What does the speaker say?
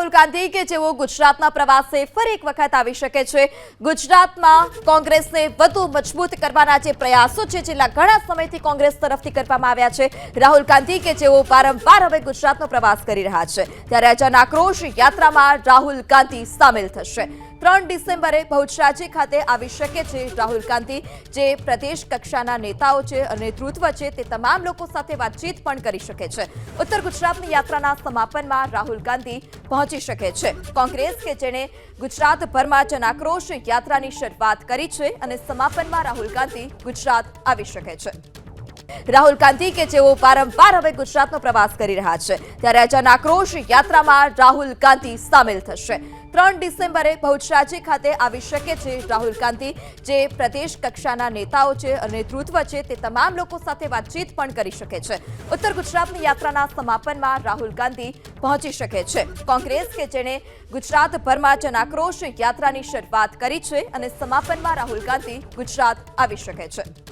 રાહુલ ગાંધી કે જેઓ ગુજરાતના પ્રવાસે ફરી એક વખત આવી શકે છે. ગુજરાતમાં કોંગ્રેસને વધુ મજબૂત કરવાના જે પ્રયાસો છે, છેલ્લા ઘણા સમયથી કોંગ્રેસ તરફથી કરવામાં આવ્યા છે. રાહુલ ગાંધી કે જેઓ વારંવાર હવે ગુજરાતનો પ્રવાસ કરી રહ્યા છે. ત્યારે જન આક્રોશ યાત્રામાં રાહુલ ગાંધી સામેલ થશે. ત્રણ ડિસેમ્બરે બહુચરાજી ખાતે આવી શકે છે રાહુલ ગાંધી. જે પ્રદેશ કક્ષાના નેતાઓ છે અને નેતૃત્વ છે તે તમામ લોકો સાથે વાતચીત પણ કરી શકે છે. ઉત્તર ગુજરાતની યાત્રાના સમાપનમાં રાહુલ ગાંધી પહોંચી શકે છે. કોંગ્રેસ કે જેણે ગુજરાતભરમાં જન આક્રોશ યાત્રાની શરૂઆત કરી છે અને સમાપનમાં રાહુલ ગાંધી ગુજરાત આવી શકે છે. રાહુલ ગાંધી કે જેઓ વારંવાર હવે ગુજરાતનો પ્રવાસ કરી રહ્યા છે, ત્યારે જન આક્રોશ યાત્રામાં રાહુલ ગાંધી સામેલ થશે. ત્રણ ડિસેમ્બરે બહુચરાજી ખાતે આવી શકે છે રાહુલ ગાંધી. જે પ્રદેશ કક્ષાના નેતાઓ છે અને નેતૃત્વ છે તે તમામ લોકો સાથે વાતચીત પણ કરી શકે છે. ઉત્તર ગુજરાતની યાત્રાના સમાપનમાં રાહુલ ગાંધી પહોંચી શકે છે. કોંગ્રેસ કે જેણે ગુજરાતભરમાં જનાક્રોશ યાત્રાની શરૂઆત કરી છે અને સમાપનમાં રાહુલ ગાંધી ગુજરાત આવી શકે છે.